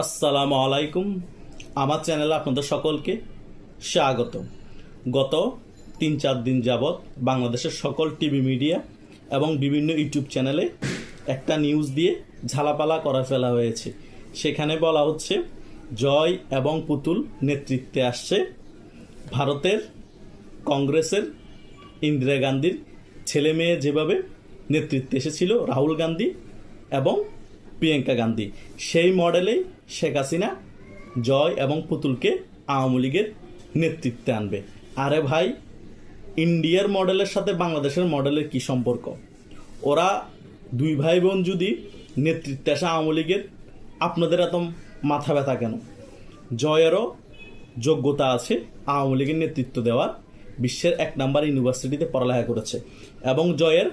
আসসালামু আলাইকুম। আমার চ্যানেলে আপনাদের সকলকে স্বাগত গত তিন চার দিন যাবৎ বাংলাদেশের সকল টিভি মিডিয়া এবং বিভিন্ন ইউটিউব চ্যানেলে একটা নিউজ দিয়ে ঝালাপালা করা ফেলা হয়েছে। সেখানে বলা হচ্ছে, জয় এবং পুতুল নেতৃত্বে আসছে ভারতের কংগ্রেসের ইন্দিরা গান্ধীর ছেলে মেয়ে যেভাবে নেতৃত্বে এসেছিল, রাহুল গান্ধী এবং প্রিয়াঙ্কা গান্ধী। সেই মডেলেই শেখ হাসিনা জয় এবং পুতুলকে আওয়ামী লীগের নেতৃত্বে আনবে। আরে ভাই, ইন্ডিয়ার মডেলের সাথে বাংলাদেশের মডেলের কি সম্পর্ক? ওরা দুই ভাই বোন যদি নেতৃত্বে আসে আওয়ামী লীগের, আপনাদের এত মাথা ব্যথা কেন? জয়েরও যোগ্যতা আছে আওয়ামী লীগের নেতৃত্ব দেওয়ার। বিশ্বের এক নাম্বার ইউনিভার্সিটিতে পড়ালেখা করেছে এবং জয়ের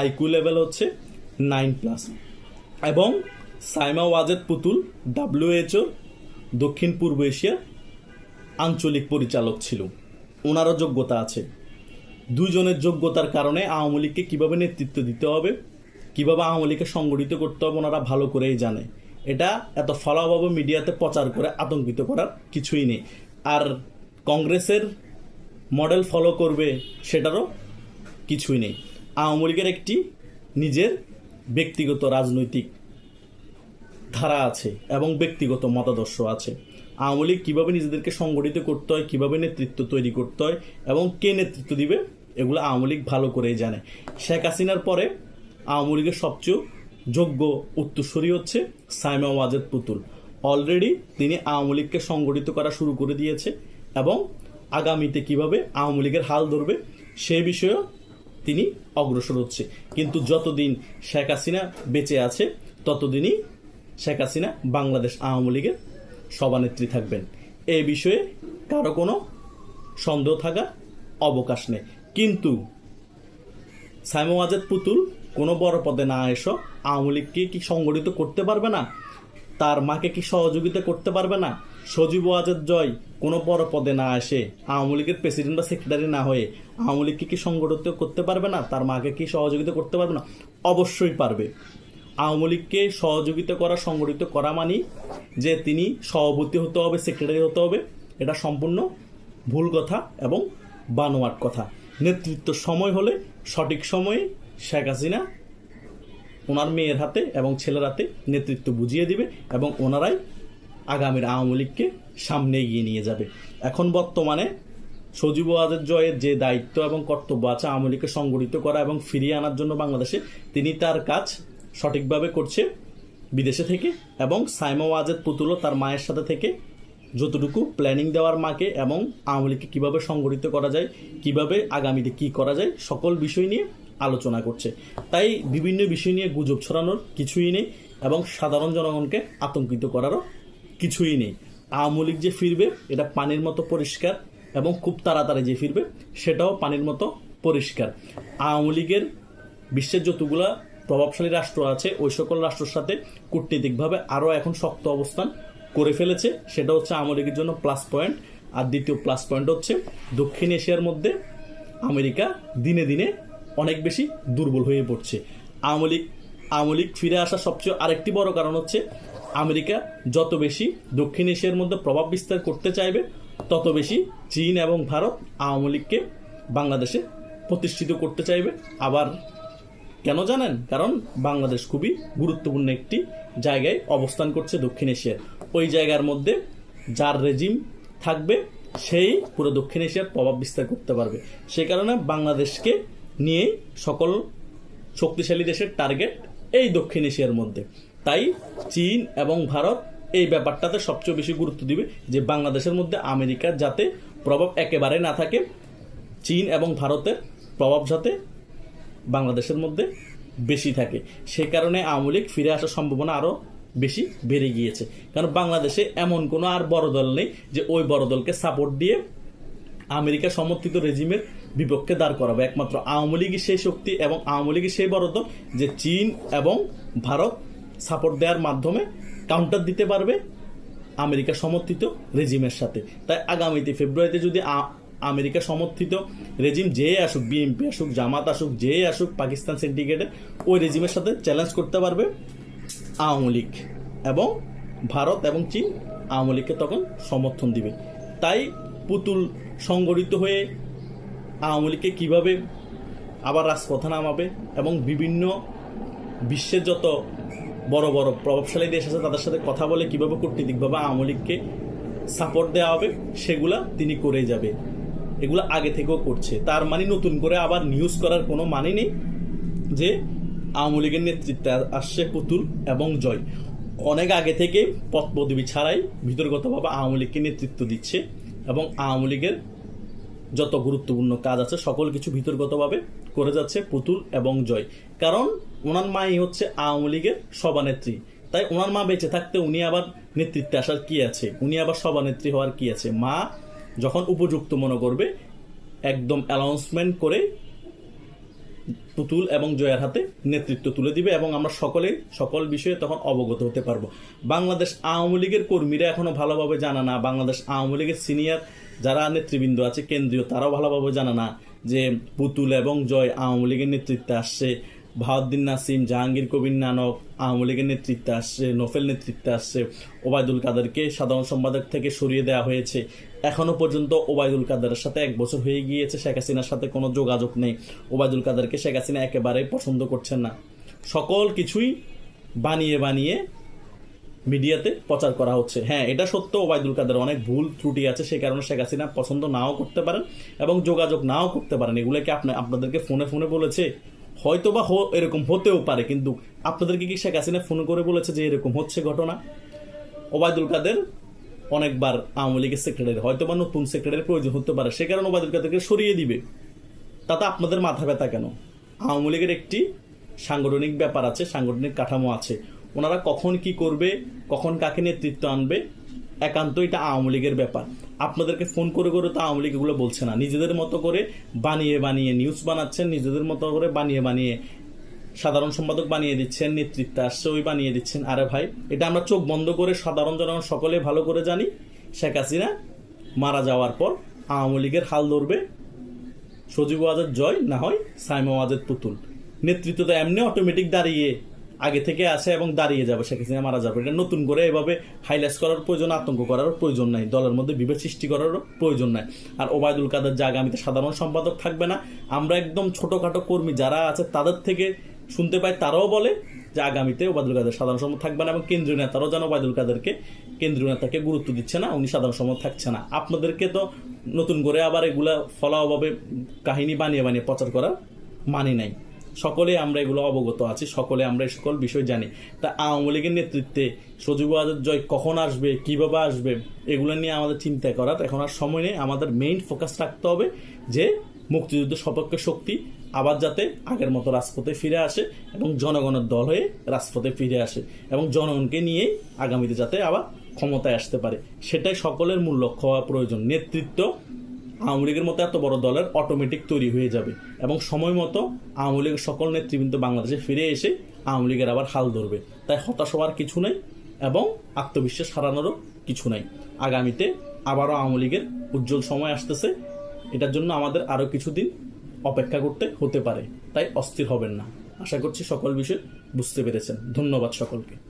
আইকিউ লেভেল হচ্ছে নাইন প্লাস। এবং সাইমা ওয়াজেদ পুতুল, ডাব্লিউএইচও, দক্ষিণ পূর্ব এশিয়া আঞ্চলিক পরিচালক ছিল। ওনারও যোগ্যতা আছে। দুজনের যোগ্যতার কারণে আওয়ামী লীগকে কীভাবে নেতৃত্ব দিতে হবে, কীভাবে আওয়ামী লীগকে সংগঠিত করতে হবে, ওনারা ভালো করেই জানে। এটা এত ফলাভাবে মিডিয়াতে প্রচার করে আতঙ্কিত করার কিছুই নেই। আর কংগ্রেসের মডেল ফলো করবে সেটারও কিছুই নেই। আওয়ামী লীগের একটি নিজের ব্যক্তিগত রাজনৈতিক ধারা আছে এবং ব্যক্তিগত মতাদর্শ আছে। আওয়ামী লীগ কীভাবে নিজেদেরকে সংগঠিত করতে হয়, কীভাবে নেতৃত্ব তৈরি করতে হয় এবং কে নেতৃত্ব দিবে, এগুলো আওয়ামী লীগ ভালো করেই জানে। শেখ হাসিনার পরে আওয়ামী লীগের সবচেয়ে যোগ্য উত্তরসূরি হচ্ছে সাইমা ওয়াজেদ পুতুল। অলরেডি তিনি আওয়ামী লীগকে সংগঠিত করা শুরু করে দিয়েছে এবং আগামীতে কীভাবে আওয়ামী লীগের হাল ধরবে, সে বিষয়েও তিনি অগ্রসর হচ্ছে। কিন্তু যতদিন শেখ হাসিনা বেঁচে আছে, ততদিনই শেখ হাসিনা বাংলাদেশ আওয়ামী লীগের সভানেত্রী থাকবেন। এই বিষয়ে কারও কোনো সন্দেহ থাকার অবকাশ নেই। কিন্তু সাইমো আজাদ পুতুল কোনো বড় পদে না এসো, আওয়ামী লীগকে কি সংগঠিত করতে পারবে না? তার মাকে কি সহযোগিতা করতে পারবে না? সজীব ওয়াজেদ জয় কোনো বড় পদে না এসে, আওয়ামী লীগের প্রেসিডেন্ট বা সেক্রেটারি না হয়ে আওয়ামী লীগকে কি সংগঠিত করতে পারবে না? তার মাকে কি সহযোগিতা করতে পারবে না? অবশ্যই পারবে। আওয়ামী লীগকে সহযোগিতা করা, সংগঠিত করা মানি যে তিনি সভাপতি হতে হবে সেক্রেটারি হতে হবে। এটা সম্পূর্ণ ভুল কথা এবং বানোয়াট কথা। নেতৃত্ব সময় হলে, সঠিক সময়ে শেখ হাসিনা ওনার মেয়ের হাতে এবং ছেলের হাতে নেতৃত্ব বুঝিয়ে দিবে এবং ওনারাই আগামীর আওয়ামী লীগকে সামনে এগিয়ে নিয়ে যাবে। এখন বর্তমানে সজীব ওয়াজের জয়ের যে দায়িত্ব এবং কর্তব্য আছে, আওয়ামী লীগকে সংগঠিত করা এবং ফিরিয়ে আনার জন্য বাংলাদেশে তিনি তার কাজ সঠিকভাবে করছে বিদেশে থেকে এবং সাইমা ওয়াজেদ পুতুলও তার মায়ের সাথে থেকে যতটুকু প্ল্যানিং দেওয়ার মাকে এবং আওয়ামী লীগকে কীভাবে সংগঠিত করা যায়, কীভাবে আগামীতে কি করা যায়, সকল বিষয় নিয়ে আলোচনা করছে। তাই বিভিন্ন বিষয় নিয়ে গুজব ছড়ানোর কিছুই নেই এবং সাধারণ জনগণকে আতঙ্কিত করারও কিছুই নেই। আওয়ামী লীগ যে ফিরবে, এটা পানির মতো পরিষ্কার এবং খুব তাড়াতাড়ি যে ফিরবে, সেটাও পানির মতো পরিষ্কার। আওয়ামী লীগের বিশ্বের যতগুলা প্রভাবশালী রাষ্ট্র আছে, ওই সকল রাষ্ট্রের সাথে কূটনীতিকভাবে আরও এখন শক্ত অবস্থান করে ফেলেছে। সেটা হচ্ছে আওয়ামী জন্য প্লাস পয়েন্ট আর দ্বিতীয় প্লাস পয়েন্ট হচ্ছে দক্ষিণ এশিয়ার মধ্যে আমেরিকা দিনে দিনে অনেক বেশি দুর্বল হয়ে পড়ছে। আওয়ামী লীগ আওয়ামী লীগ ফিরে আসার সবচেয়ে আরেকটি বড় কারণ হচ্ছে আমেরিকা যত বেশি দক্ষিণ এশিয়ার মধ্যে প্রভাব বিস্তার করতে চাইবে, তত বেশি চীন এবং ভারত আওয়ামী লীগকে বাংলাদেশে প্রতিষ্ঠিত করতে চাইবে। আবার কেন জানেন? কারণ বাংলাদেশ খুবই গুরুত্বপূর্ণ একটি জায়গায় অবস্থান করছে দক্ষিণ এশিয়ার। ওই জায়গার মধ্যে যার রেজিম থাকবে, সেই পুরো দক্ষিণ এশিয়ার প্রভাব বিস্তার করতে পারবে। সেই কারণে বাংলাদেশকে নিয়ে সকল শক্তিশালী দেশের টার্গেট এই দক্ষিণ এশিয়ার মধ্যে। তাই চীন এবং ভারত এই ব্যাপারটাতে সবচেয়ে বেশি গুরুত্ব দিবে যে বাংলাদেশের মধ্যে আমেরিকার যাতে প্রভাব একেবারে না থাকে, চীন এবং ভারতের প্রভাব যাতে বাংলাদেশের মধ্যে বেশি থাকে। সে কারণে আওয়ামী লীগ ফিরে আসার সম্ভাবনা আরও বেশি বেড়ে গিয়েছে। কারণ বাংলাদেশে এমন কোনো আর বড় দল নেই যে ওই বড় দলকে সাপোর্ট দিয়ে আমেরিকা সমর্থিত রেজিমের বিপক্ষে দাঁড় করাবে। একমাত্র আওয়ামী লীগই সেই শক্তি এবং আওয়ামী লীগই সেই বড় দল যে চীন এবং ভারত সাপোর্ট দেওয়ার মাধ্যমে কাউন্টার দিতে পারবে আমেরিকা সমর্থিত রেজিমের সাথে। তাই আগামীতে ফেব্রুয়ারিতে যদি আমেরিকা সমর্থিত রেজিম যে আসুক বিএনপি আসুক, জামাত আসুক যে আসুক, পাকিস্তান সিন্ডিকেটের ওই রেজিমের সাথে চ্যালেঞ্জ করতে পারবে আওয়ামী লীগ এবং ভারত এবং চীন আওয়ামী লীগকে তখন সমর্থন দিবে। তাই পুতুল সংগঠিত হয়ে আওয়ামী লীগকে কীভাবে আবার রাজপথে নামাবে এবং বিভিন্ন বিশ্বের যত বড় বড় প্রভাবশালী দেশ আছে, তাদের সাথে কথা বলে কীভাবে কূটনীতিকভাবে আওয়ামী লীগকে সাপোর্ট দেওয়া হবে, সেগুলা তিনি করে যাবে। এগুলো আগে থেকেও করছে। তার মানে নতুন করে আবার নিউজ করার কোনো মানে নেই যে আওয়ামী লীগের নেতৃত্বে আসছে পুতুল এবং জয়। অনেক আগে থেকে পথ পদবি ছাড়াই ভিতরগতভাবে আওয়ামী লীগকে নেতৃত্ব দিচ্ছে এবং আওয়ামী লীগের যত গুরুত্বপূর্ণ কাজ আছে, সকল কিছু ভিতরগতভাবে করে যাচ্ছে পুতুল এবং জয়। কারণ ওনার মাই হচ্ছে আওয়ামী লীগের সভানেত্রী। তাই ওনার মা বেঁচে থাকতে উনি আবার নেতৃত্বে আসার কি আছে? উনি আবার সভানেত্রী হওয়ার কি আছে? মা যখন উপযুক্ত মনে করবে, একদম অ্যানাউন্সমেন্ট করে পুতুল এবং জয়ের হাতে নেতৃত্ব তুলে দিবে এবং আমরা সকলে সকল বিষয়ে তখন অবগত হতে পারব। বাংলাদেশ আওয়ামী লীগের কর্মীরা এখনও ভালোভাবে জানা না, বাংলাদেশ আওয়ামী লীগের সিনিয়র যারা নেতৃবৃন্দ আছে, কেন্দ্রীয়, তারাও ভালোভাবে জানা না যে পুতুল এবং জয় আওয়ামী লীগের নেতৃত্বে আসছে। বাহাউদ্দিন নাসিম, জাহাঙ্গীর কবির নানক, আওয়ামী লীগের নেতৃত্বে আসছে, নোফেল নেতৃত্বে আসছে, ওবায়দুল কাদেরকে সাধারণ সম্পাদক থেকে সরিয়ে দেওয়া হয়েছে। এখনও পর্যন্ত ওবায়দুল কাদেরের সাথে এক বছর হয়ে গিয়েছে, শেখ হাসিনার সাথে কোনো যোগাযোগ নেই। ওবায়দুল কাদেরকে শেখ হাসিনা একেবারে পছন্দ করছেন না। সকল কিছুই বানিয়ে বানিয়ে মিডিয়াতে প্রচার করা হচ্ছে। হ্যাঁ এটা সত্য, ওবায়দুল কাদের অনেক ভুল ত্রুটি আছে সেই কারণে শেখ হাসিনা পছন্দ নাও করতে পারেন এবং যোগাযোগ নাও করতে পারেন। এগুলোকে আপনি আপনাদেরকে ফোনে ফোনে বলেছে? হয়তো বা এরকম হতেও পারে, কিন্তু আপনাদেরকে কি শেখ হাসিনা ফোন করে বলেছে যে এরকম হচ্ছে ঘটনা? ওবায়দুল কাদের অনেকবার আওয়ামী লীগের সেক্রেটারি হয়তো বা নতুন সেক্রেটারির প্রয়োজন হতে পারে, সে কারণে ওবায়দুল কাদেরকে সরিয়ে দিবে। তাতে আপনাদের মাথা ব্যথা কেন? আওয়ামী লীগের একটি সাংগঠনিক ব্যাপার আছে, সাংগঠনিক কাঠামো আছে। ওনারা কখন কি করবে, কখন কাকে নেতৃত্ব আনবে একান্ত এটা আওয়ামী লীগের ব্যাপার। আপনাদেরকে ফোন করে করে তো আওয়ামী লীগ এগুলো বলছে না। নিজেদের মতো করে বানিয়ে বানিয়ে নিউজ বানাচ্ছেন, নিজেদের মতো করে বানিয়ে বানিয়ে সাধারণ সম্পাদক বানিয়ে দিচ্ছেন, নেতৃত্বে আসছে ওই বানিয়ে দিচ্ছেন। আরে ভাই, এটা আমরা চোখ বন্ধ করে সাধারণ জনগণ সকলে ভালো করে জানি। শেখ হাসিনা মারা যাওয়ার পর আওয়ামী লীগের হাল ধরবে। সজীব ওয়াজের জয় না হয় সাইমা ওয়াজের পুতুল। নেতৃত্ব তো এমনি অটোমেটিক দাঁড়িয়ে আগে থেকে আছে এবং দাঁড়িয়ে যাবে। শেখ হাসিনা মারা যাবে। এটা নতুন করে এভাবে হাইলাইট করার প্রয়োজন, আতঙ্ক করারও প্রয়োজন নাই। দলের মধ্যে বিভেদ সৃষ্টি করারও প্রয়োজন নাই। আর ওবায়দুল কাদের যে আগামীতে সাধারণ সম্পাদক থাকবে না, আমরা একদম ছোটোখাটো কর্মী যারা আছে, তাদের থেকে শুনতে পাই, তারাও বলে যে আগামীতে ওবায়দুল কাদের সাধারণ সম্পাদক থাকবে না এবং কেন্দ্রীয় নেতারাও যেন ওবায়দুল কাদেরকে, কেন্দ্রীয় নেতাকে গুরুত্ব দিচ্ছে না, উনি সাধারণ সম্পাদক থাকছে না। আপনাদেরকে তো নতুন করে আবার এগুলা ফলাওভাবে কাহিনী বানিয়ে বানিয়ে প্রচার করার মানি নাই। সকলে আমরা এগুলো অবগত আছি, সকলে আমরা এই সকল বিষয় জানি। তা আওয়ামী লীগের নেতৃত্বে সজীব জয় কখন আসবে, কীভাবে আসবে, এগুলো নিয়ে আমাদের চিন্তা করার এখন আর সময় নেই। আমাদের মেইন ফোকাস রাখতে হবে যে মুক্তিযুদ্ধ সপক্ষে শক্তি আবার যাতে আগের মতো রাজপথে ফিরে আসে এবং জনগণের দল হয়ে রাজপথে ফিরে আসে এবং জনগণকে নিয়ে আগামীতে যাতে আবার ক্ষমতায় আসতে পারে। সেটাই সকলের মূল লক্ষ্য হওয়া প্রয়োজন। নেতৃত্ব আওয়ামী লীগের মতো এত বড় দলের অটোমেটিক তৈরি হয়ে যাবে। এবং সময় মতো আওয়ামী লীগের সকল নেতৃবৃন্দ বাংলাদেশে ফিরে এসে আওয়ামী লীগের আবার হাল ধরবে। তাই হতাশ হওয়ার কিছু নেই এবং আত্মবিশ্বাস হারানোরও কিছু নাই। আগামীতে আবারও আওয়ামী লীগের উজ্জ্বল সময় আসতেছে। এটার জন্য আমাদের আরও কিছুদিন অপেক্ষা করতে হতে পারে। তাই অস্থির হবেন না। আশা করছি সকল বিষয় বুঝতে পেরেছেন। ধন্যবাদ সকলকে।